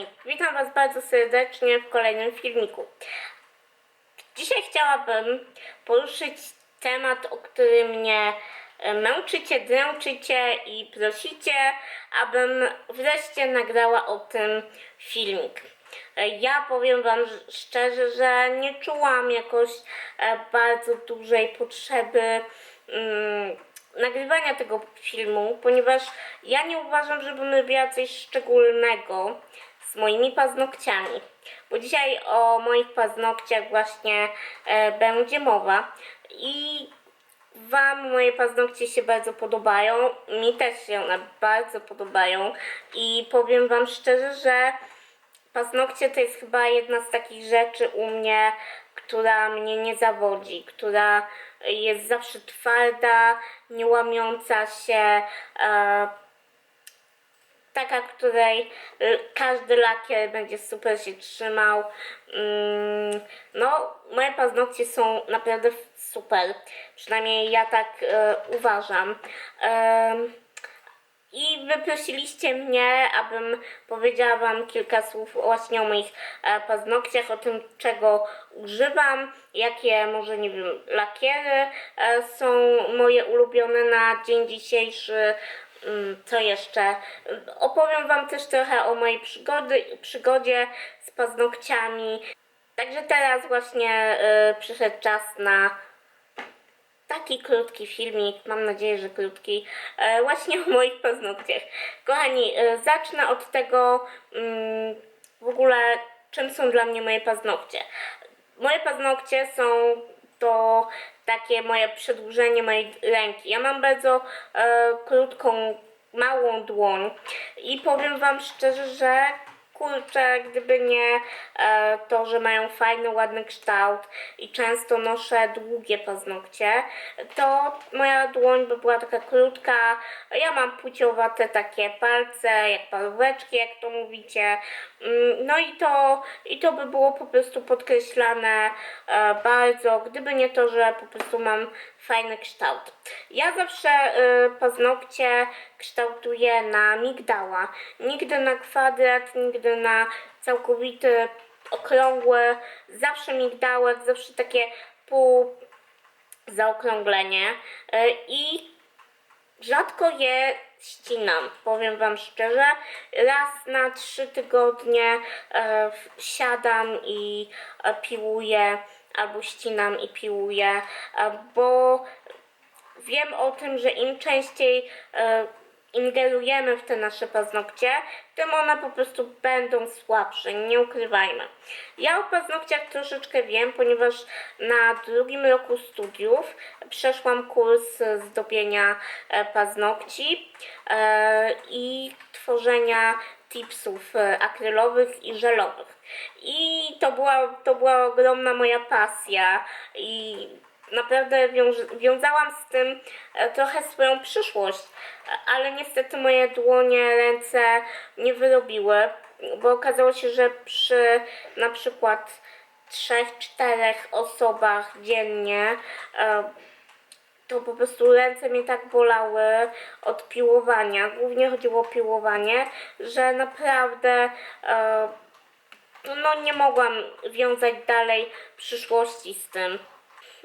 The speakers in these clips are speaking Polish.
kochani, witam Was bardzo serdecznie w kolejnym filmiku. Dzisiaj chciałabym poruszyć temat, o który mnie e, męczycie, dręczycie i prosicie, abym wreszcie nagrała o tym filmik. E, Ja powiem Wam szczerze, że nie czułam jakoś e, bardzo dużej potrzeby mm, nagrywania tego filmu, ponieważ ja nie uważam, żebym robiła coś szczególnego z moimi paznokciami. Bo dzisiaj o moich paznokciach właśnie e, będzie mowa i Wam moje paznokcie się bardzo podobają, mi też się one bardzo podobają i powiem Wam szczerze, że paznokcie to jest chyba jedna z takich rzeczy u mnie, która mnie nie zawodzi, która jest zawsze twarda, nie łamiąca się, e, taka, której każdy lakier będzie super się trzymał. Mm, No, moje paznokcie są naprawdę super. Przynajmniej ja tak e, uważam. Em, i wy prosiliście mnie, abym powiedziała Wam kilka słów właśnie o moich e, paznokciach, o tym, czego używam, jakie może, nie wiem, lakiery e, są moje ulubione na dzień dzisiejszy. Mm, Co jeszcze? Opowiem Wam też trochę o mojej przygody, przygodzie z paznokciami. Także teraz właśnie e, przyszedł czas na taki krótki filmik, mam nadzieję, że krótki, e, właśnie o moich paznokciach. Kochani, e, zacznę od tego mm, w ogóle, czym są dla mnie moje paznokcie. Moje paznokcie są to takie moje przedłużenie mojej ręki. Ja mam bardzo e, krótką, małą dłoń i powiem Wam szczerze, że kurczę, gdyby nie e, to, że mają fajny, ładny kształt i często noszę długie paznokcie, to moja dłoń by była taka krótka. Ja mam płciowate takie palce, jak paróweczki, jak to mówicie. Mm, No i to, i to by było po prostu podkreślane e, bardzo, gdyby nie to, że po prostu mam fajny kształt. Ja zawsze e, paznokcie kształtuję na migdała. Nigdy na kwadrat, nigdy na całkowity okrągły. Zawsze migdałek, zawsze takie pół zaokrąglenie. E, I rzadko je ścinam, powiem Wam szczerze. Raz na trzy tygodnie w- siadam i e, piłuję, albo ścinam i piłuję, e, bo wiem o tym, że im częściej e, ingerujemy w te nasze paznokcie, tym one po prostu będą słabsze, nie ukrywajmy. Ja o paznokciach troszeczkę wiem, ponieważ na drugim roku studiów przeszłam kurs zdobienia e, paznokci i tworzenia tipsów akrylowych i żelowych. I to była, to była ogromna moja pasja i naprawdę wiąż- wiązałam z tym e, trochę swoją przyszłość, e, ale niestety moje dłonie, ręce nie wyrobiły, bo okazało się, że przy na przykład trzech, czterech osobach dziennie e, to po prostu ręce mnie tak bolały od piłowania, głównie chodziło o piłowanie, że naprawdę e, no nie mogłam wiązać dalej przyszłości z tym.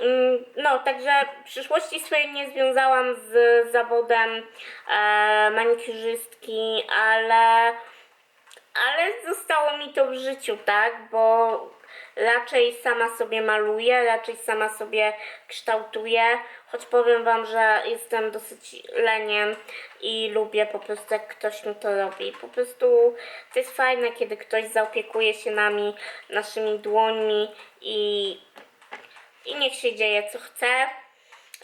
Mm, No, także przyszłości swojej nie związałam z zawodem e, manikirzystki, ale, ale zostało mi to w życiu, tak? Bo raczej sama sobie maluję, raczej sama sobie kształtuję, choć powiem Wam, że jestem dosyć leniem i lubię po prostu jak ktoś mi to robi. Po prostu to jest fajne, kiedy ktoś zaopiekuje się nami, naszymi dłońmi i i niech się dzieje co chce.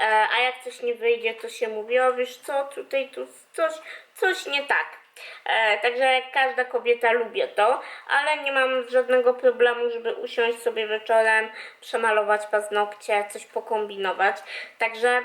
E, a jak coś nie wyjdzie, to się mówi, o wiesz co, tutaj tu coś, coś nie tak. E, także każda kobieta lubię to, ale nie mam żadnego problemu, żeby usiąść sobie wieczorem, przemalować paznokcie, coś pokombinować. Także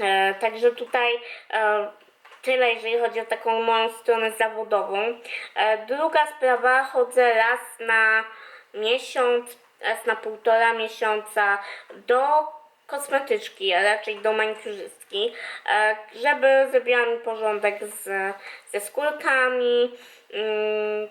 E, także tutaj e, tyle, jeżeli chodzi o taką moją stronę zawodową. E, druga sprawa, chodzę raz na miesiąc, raz na półtora miesiąca do kosmetyczki, a raczej do manicurzystki, e, żeby zrobiła mi porządek z, ze skórkami, mm,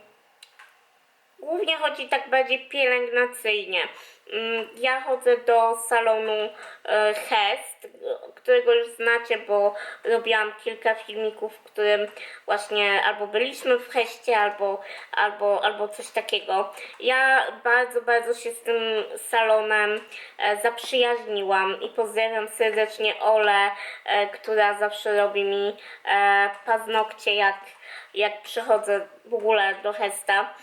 głównie chodzi tak bardziej pielęgnacyjnie. Mm, Ja chodzę do salonu e, Hest, którego już znacie, bo robiłam kilka filmików, w którym właśnie albo byliśmy w Heście, albo, albo, albo coś takiego. Ja bardzo, bardzo się z tym salonem e, zaprzyjaźniłam i pozdrawiam serdecznie Olę, e, która zawsze robi mi paznokcie, jak, jak przychodzę w ogóle do Hesta.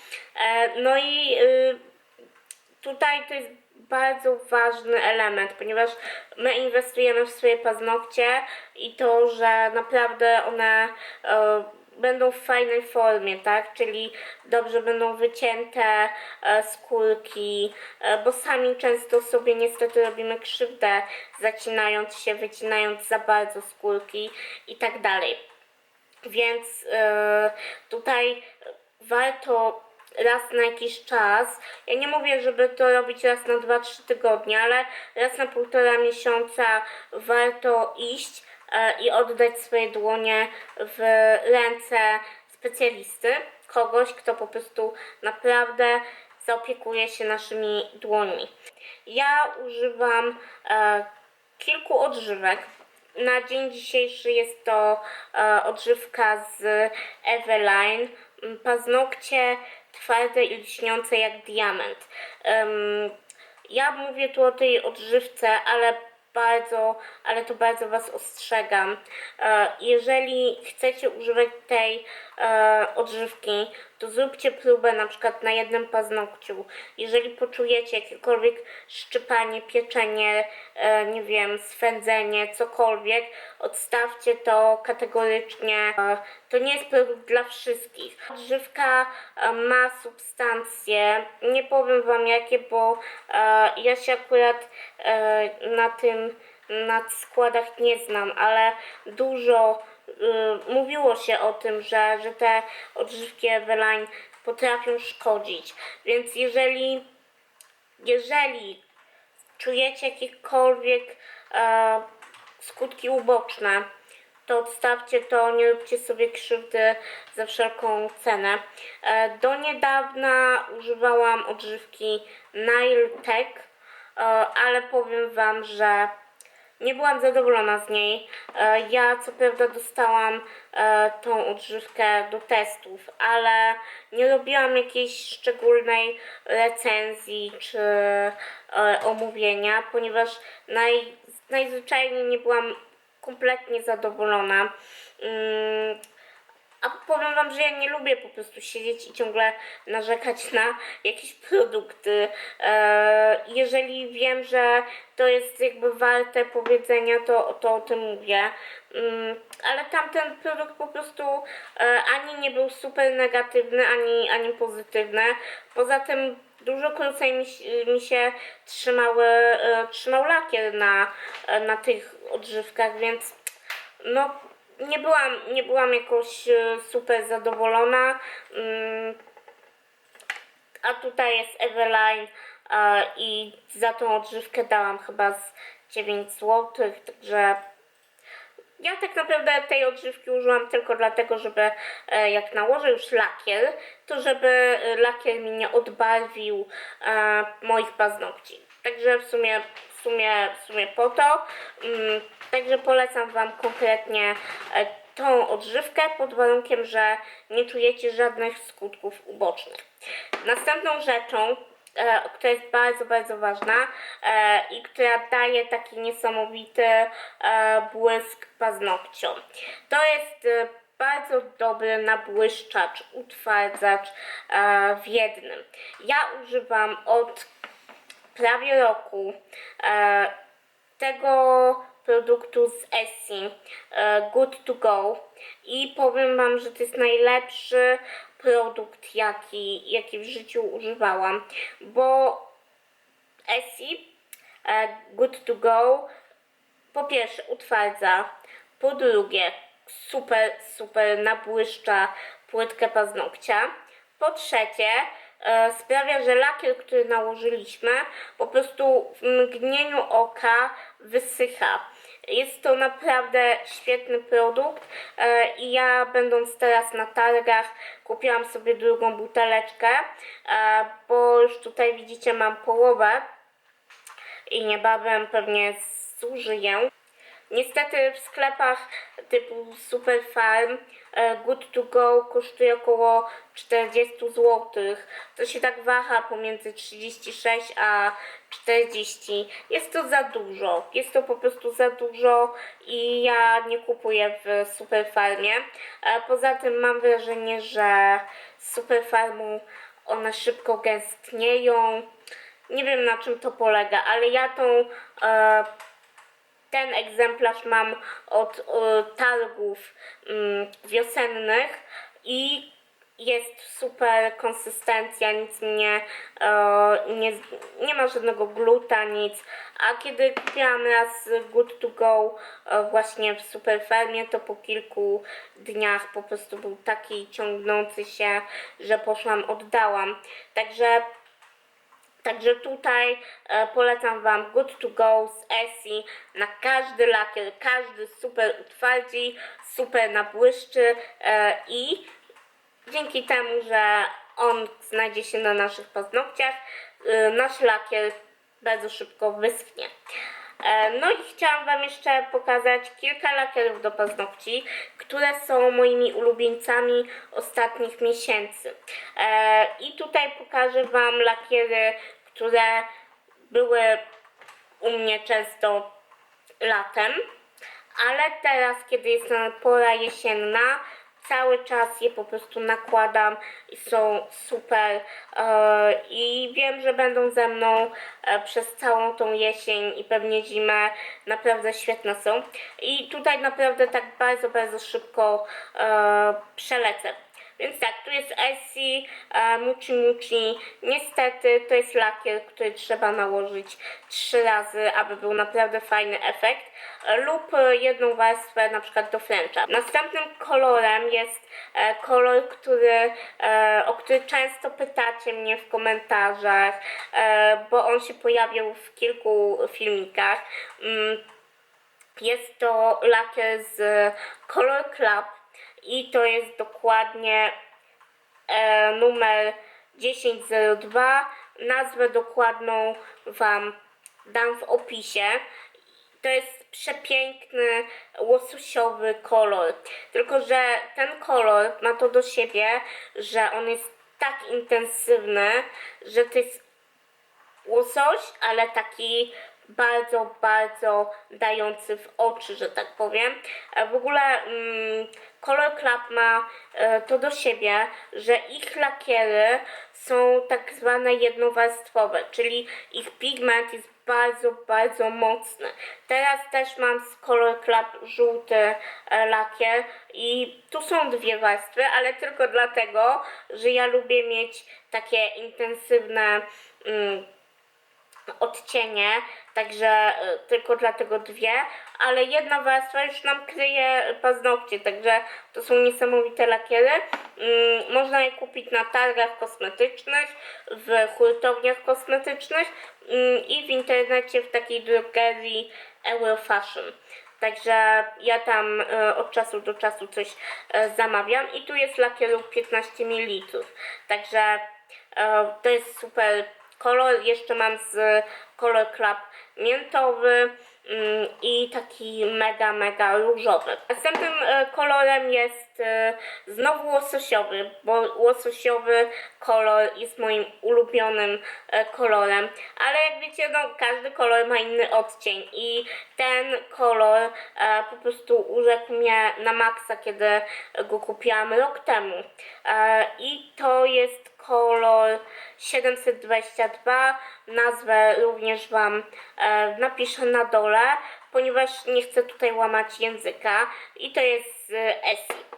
No i y, tutaj to jest bardzo ważny element, ponieważ my inwestujemy w swoje paznokcie i to, że naprawdę one e, będą w fajnej formie, tak? Czyli dobrze będą wycięte e, skórki, e, bo sami często sobie niestety robimy krzywdę, zacinając się, wycinając za bardzo skórki i tak dalej. Więc tutaj warto raz na jakiś czas. Ja nie mówię, żeby to robić raz na 2-3 tygodnie, ale raz na półtora miesiąca warto iść e, i oddać swoje dłonie w ręce specjalisty, kogoś, kto po prostu naprawdę zaopiekuje się naszymi dłońmi. Ja używam e, kilku odżywek. Na dzień dzisiejszy jest to e, odżywka z Eveline. Paznokcie twarde i lśniące jak diament. Em, ja mówię tu o tej odżywce, ale bardzo, ale to bardzo Was ostrzegam. E, Jeżeli chcecie używać tej e, odżywki, to zróbcie próbę na przykład na jednym paznokciu. Jeżeli poczujecie jakiekolwiek szczypanie, pieczenie, e, nie wiem, swędzenie, cokolwiek, odstawcie to kategorycznie. E, To nie jest produkt dla wszystkich. Odżywka ma substancje, nie powiem Wam jakie, bo ja się akurat na tym, na składach nie znam, ale dużo mówiło się o tym, że, że te odżywki Eveline potrafią szkodzić. Więc jeżeli, jeżeli czujecie jakiekolwiek e, skutki uboczne, to odstawcie to, nie róbcie sobie krzywdy za wszelką cenę. E, do niedawna używałam odżywki Nile Tech, e, ale powiem Wam, że nie byłam zadowolona z niej. E, Ja co prawda dostałam e, tą odżywkę do testów, ale nie robiłam jakiejś szczególnej recenzji czy e, omówienia, ponieważ naj, najzwyczajniej nie byłam kompletnie zadowolona. A powiem Wam, że ja nie lubię po prostu siedzieć i ciągle narzekać na jakieś produkty. E, jeżeli wiem, że to jest jakby warte powiedzenia, to, to o tym mówię. Mm, ale tamten produkt po prostu e, ani nie był super negatywny, ani, ani pozytywny. Poza tym dużo krócej mi, mi się trzymały, e, trzymał lakier na, na tych odżywkach, więc no nie byłam, nie byłam jakoś e, super zadowolona. Mm, A tutaj jest Eveline e, i za tą odżywkę dałam chyba z 9 zł, także ja tak naprawdę tej odżywki użyłam tylko dlatego, żeby e, jak nałożę już lakier, to żeby lakier mi nie odbarwił moich paznokci. Także w sumie, w sumie, w sumie po to. Mm, także polecam Wam konkretnie e, tą odżywkę pod warunkiem, że nie czujecie żadnych skutków ubocznych. Następną rzeczą, e, która jest bardzo, bardzo ważna e, i która daje taki niesamowity błysk paznokciom. To jest bardzo dobry nabłyszczacz, utwardzacz w jednym. Ja używam od prawie roku e, tego produktu z Essie e, Good to Go. I powiem Wam, że to jest najlepszy produkt jaki, jaki w życiu używałam, bo Essie e, Good to Go po pierwsze utwardza, po drugie super, super nabłyszcza płytkę paznokcia, po trzecie sprawia, że lakier, który nałożyliśmy po prostu w mgnieniu oka wysycha. Jest to naprawdę świetny produkt e, i ja będąc teraz na targach kupiłam sobie drugą buteleczkę, e, bo już tutaj widzicie mam połowę i niebawem pewnie zużyję. Niestety w sklepach typu Super Farm e, Good to Go kosztuje około 40 zł. To się tak waha pomiędzy 36 a 40. Jest to za dużo. Jest to po prostu za dużo i ja nie kupuję w Super Farmie. E, Poza tym mam wrażenie, że z Super Farmu one szybko gęstnieją. Nie wiem na czym to polega, ale ja tą e, ten egzemplarz mam od e, targów mm, wiosennych i jest super konsystencja, nic mnie e, nie, nie ma żadnego gluta, nic. A kiedy kupiłam raz Good to Go e, właśnie w Superfarmie, to po kilku dniach po prostu był taki ciągnący się, że poszłam, oddałam. Także Także tutaj e, polecam Wam Good to Go z Essie na każdy lakier, każdy super utwardzi, super nabłyszczy e, i dzięki temu, że on znajdzie się na naszych paznokciach, e, nasz lakier bardzo szybko wyschnie. E, No i chciałam Wam jeszcze pokazać kilka lakierów do paznokci, które są moimi ulubieńcami ostatnich miesięcy. E, I tutaj pokażę Wam lakiery, które były u mnie często latem, ale teraz, kiedy jest pora jesienna, cały czas je po prostu nakładam i są super e, i wiem, że będą ze mną e, przez całą tą jesień i pewnie zimę, naprawdę świetne są i tutaj naprawdę tak bardzo, bardzo szybko e, przelecę. Więc tak, tu jest Essie Muci Muci. Niestety to jest lakier, który trzeba nałożyć trzy razy, aby był naprawdę fajny efekt. Lub jedną warstwę na przykład do Frencha. Następnym kolorem jest e, kolor, który, e, o który często pytacie mnie w komentarzach, e, bo on się pojawiał w kilku filmikach. Mm, jest to lakier z Color Club i to jest dokładnie e, numer 1002. Nazwę dokładną Wam dam w opisie. To jest przepiękny łososiowy kolor. Tylko, że ten kolor ma to do siebie, że on jest tak intensywny, że to jest łosoś, ale taki bardzo, bardzo dający w oczy, że tak powiem. E, W ogóle mm, Color Club ma e, to do siebie, że ich lakiery są tak zwane jednowarstwowe, czyli ich pigment jest bardzo, bardzo mocny. Teraz też mam z Color Club żółty e, lakier i tu są dwie warstwy, ale tylko dlatego, że ja lubię mieć takie intensywne mm, odcienie, także y, tylko dlatego dwie, ale jedna warstwa już nam kryje paznokcie, także to są niesamowite lakiery. Mm, Można je kupić na targach kosmetycznych, w hurtowniach kosmetycznych mm, i w internecie w takiej drogerii Eurofashion. Także ja tam e, od czasu do czasu coś e, zamawiam i tu jest lakierów 15 ml. Także to jest super kolor. Jeszcze mam z Color Club miętowy mm, i taki mega, mega różowy. Następnym e, kolorem jest e, znowu łososiowy, bo łososiowy kolor jest moim ulubionym e, kolorem. Ale jak wiecie, no każdy kolor ma inny odcień i ten kolor e, po prostu urzekł mnie na maksa, kiedy go kupiłam rok temu. E, I to jest kolor 722. Nazwę również Wam e, napiszę na dole, ponieważ nie chcę tutaj łamać języka. I to jest Essie.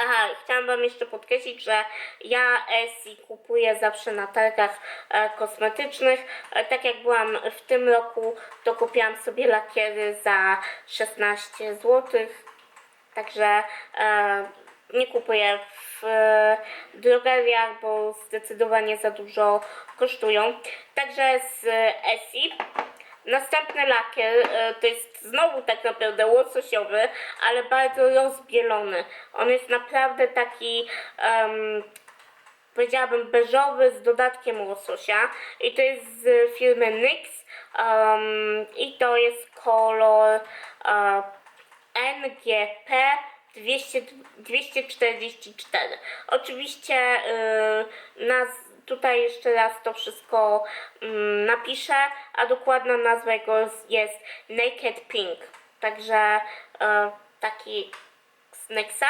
Aha, chciałam Wam jeszcze podkreślić, że ja Essie kupuję zawsze na targach e, kosmetycznych. E, tak jak byłam w tym roku, to kupiłam sobie lakiery za 16 zł. Także e, nie kupuję w drogeriach, bo zdecydowanie za dużo kosztują. Także z Essie. Następny lakier e, to jest znowu tak naprawdę łososiowy, ale bardzo rozbielony. On jest naprawdę taki, em, powiedziałabym, beżowy z dodatkiem łososia. I to jest z firmy NYX. em, I to jest kolor e, NGP 200, 244. Oczywiście y, naz, tutaj jeszcze raz to wszystko mm, napiszę, a dokładna nazwa jego jest, Naked Pink. Także y, taki z Nexa.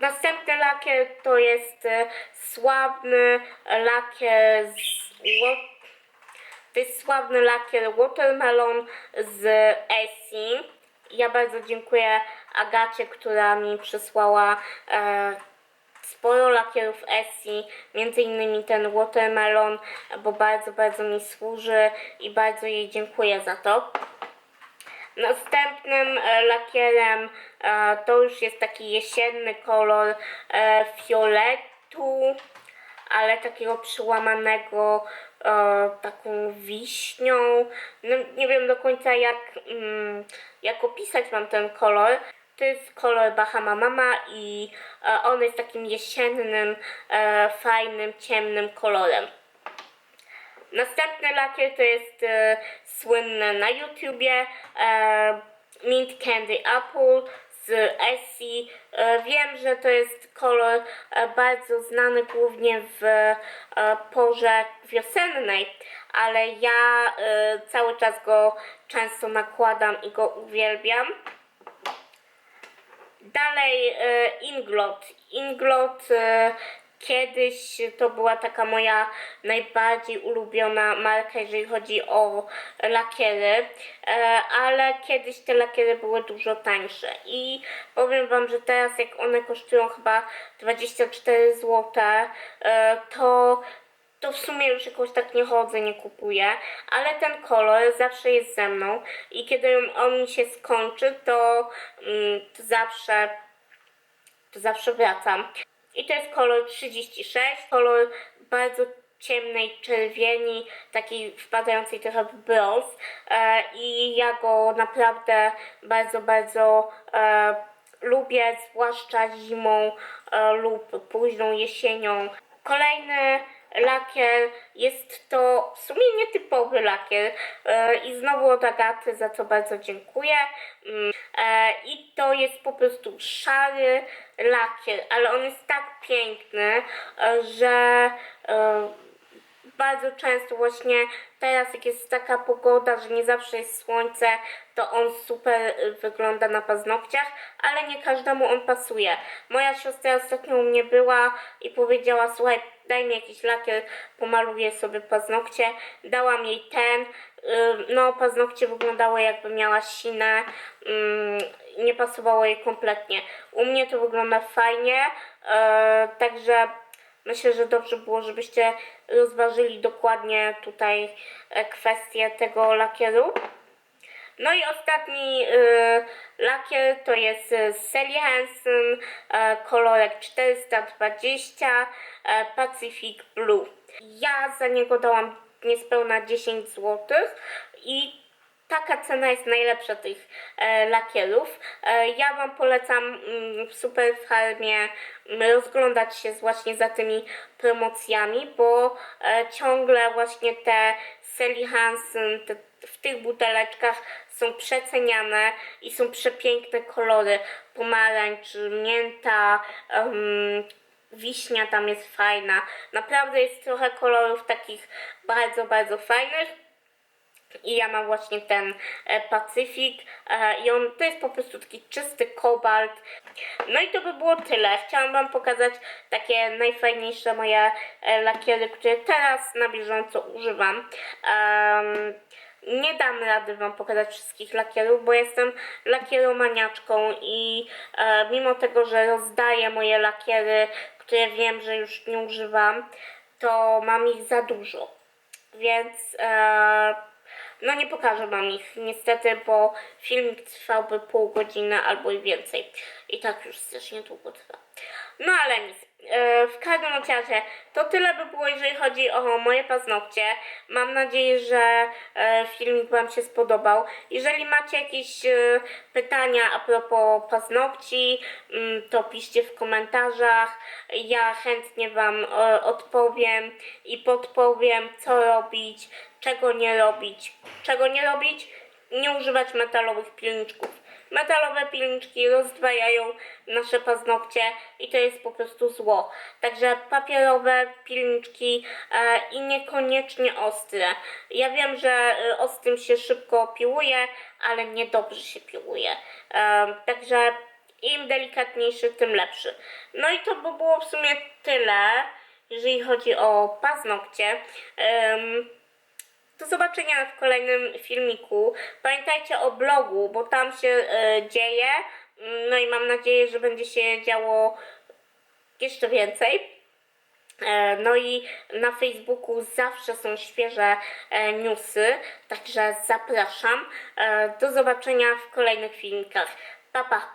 Następny lakier to jest y, sławny lakier z to jest sławny lakier Watermelon z Essie. Ja bardzo dziękuję Agacie, która mi przysłała e, sporo lakierów Essie, między innymi ten Watermelon, bo bardzo, bardzo mi służy i bardzo jej dziękuję za to. Następnym e, lakierem e, to już jest taki jesienny kolor e, fioletu, ale takiego przyłamanego taką wiśnią. No, nie wiem do końca jak, mm, jak opisać mam ten kolor. To jest kolor Bahama Mama i e, on jest takim jesiennym, e, fajnym, ciemnym kolorem. Następny lakier to jest e, słynny na YouTubie e, Mint Candy Apple z Essie. E, wiem, że to jest kolor e, bardzo znany głównie w e, porze wiosennej, ale ja e, cały czas go często nakładam i go uwielbiam. Dalej e, Inglot. Inglot e, kiedyś to była taka moja najbardziej ulubiona marka, jeżeli chodzi o lakiery, e, ale kiedyś te lakiery były dużo tańsze i powiem Wam, że teraz jak one kosztują chyba 24 zł, to to w sumie już jakoś tak nie chodzę, nie kupuję, ale ten kolor zawsze jest ze mną i kiedy on mi się skończy, to, mm, to zawsze to zawsze wracam. I to jest kolor 36, kolor bardzo ciemnej czerwieni, takiej wpadającej trochę w brąz e, i ja go naprawdę bardzo, bardzo e, lubię, zwłaszcza zimą e, lub późną jesienią. Kolejny lakier jest to w sumie nietypowy lakier e, i znowu od Agaty, za co bardzo dziękuję. Mm, e, I to jest po prostu szary lakier, ale on jest tak piękny, e, że bardzo często właśnie teraz jak jest taka pogoda, że nie zawsze jest słońce, to on super wygląda na paznokciach, ale nie każdemu on pasuje. Moja siostra ostatnio u mnie była i powiedziała, słuchaj, daj mi jakiś lakier, pomaluję sobie paznokcie. Dałam jej ten, no paznokcie wyglądały jakby miała sinę, nie pasowało jej kompletnie. U mnie to wygląda fajnie, e, także Myślę, że dobrze było, żebyście rozważyli dokładnie tutaj e, kwestię tego lakieru. No i ostatni y, lakier to jest y, Sally Hansen, e, kolorek 420 e, Pacific Blue. Ja za niego dałam niespełna 10 zł i taka cena jest najlepsza tych e, lakierów. E, ja Wam polecam mm, w Superfarmie mm, rozglądać się właśnie za tymi promocjami, bo e, ciągle właśnie te Sally Hansen te, w tych buteleczkach są przeceniane i są przepiękne kolory. Pomarańcz, mięta, em, wiśnia tam jest fajna. Naprawdę jest trochę kolorów takich bardzo, bardzo fajnych. I ja mam właśnie ten e, Pacyfik e, i on to jest po prostu taki czysty kobalt. No i to by było tyle. Chciałam Wam pokazać takie najfajniejsze moje e, lakiery, które teraz na bieżąco używam. Em, nie dam rady Wam pokazać wszystkich lakierów, bo jestem lakieromaniaczką i e, mimo tego, że rozdaję moje lakiery, które wiem, że już nie używam, to mam ich za dużo. Więc e, no nie pokażę wam ich niestety, bo filmik trwałby pół godziny albo i więcej. I tak już strasznie długo trwa. No ale nic. E, W każdym razie to tyle by było, jeżeli chodzi o moje paznokcie. Mam nadzieję, że e, filmik Wam się spodobał. Jeżeli macie jakieś e, pytania a propos paznokci, mm, to piszcie w komentarzach. Ja chętnie Wam odpowiem i podpowiem, co robić, czego nie robić. Czego nie robić? Nie używać metalowych pilniczków. Metalowe pilniczki rozdwajają nasze paznokcie i to jest po prostu zło. Także papierowe pilniczki e, i niekoniecznie ostre. Ja wiem, że e, ostrym się szybko piłuje, ale niedobrze się piłuje. E, także im delikatniejszy, tym lepszy. No i to by było w sumie tyle, jeżeli chodzi o paznokcie. Do zobaczenia w kolejnym filmiku. Pamiętajcie o blogu, bo tam się e, dzieje. Mm, No i mam nadzieję, że będzie się działo jeszcze więcej. E, No i na Facebooku zawsze są świeże e, newsy, także zapraszam. Do zobaczenia w kolejnych filmikach. Pa pa!